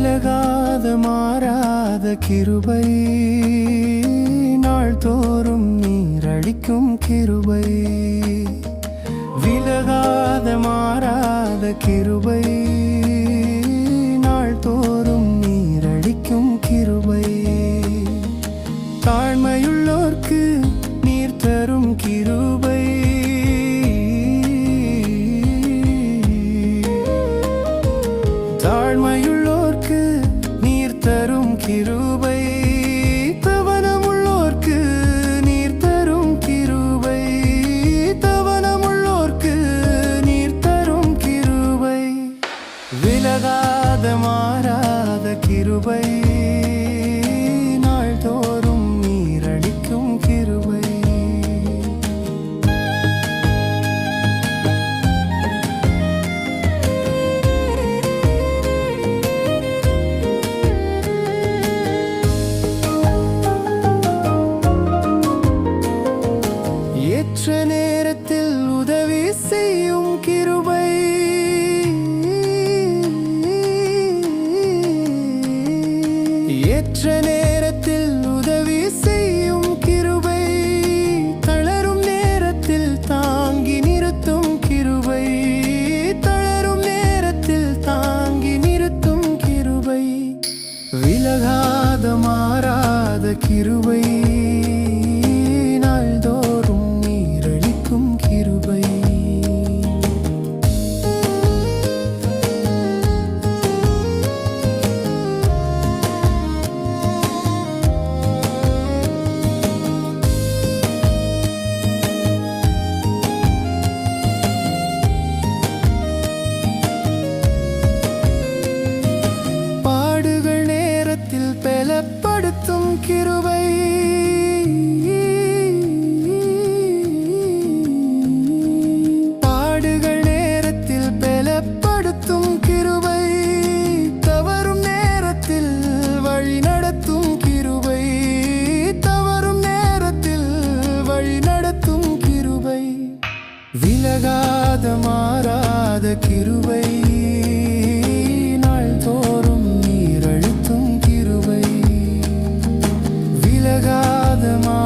விலகாத மாறாத கிருபை. நாள்தோறும் நீரழிக்கும் கிருபை. விலகாத மாறாத கிருபை. நாள்தோறும் நீரழிக்கும் கிருபை. தாழ்மையுள்ளோர்க்கு நீர் தரும் கிருபை. கிருபை. தவனமுள்ளோர்க்கு நீர் தரும் கிருபை. தவனமுள்ளோர்க்கு நீர் தரும் கிருபை. விலகாத மாறாத கிருபை. ஏற்ற நேரத்தில் உதவி செய்யும் கிருபை. ஏற்ற அடங்காத மாறாத கிருவை நாள்தோறும் நீரழுத்தும் கிருவை விலகாத மா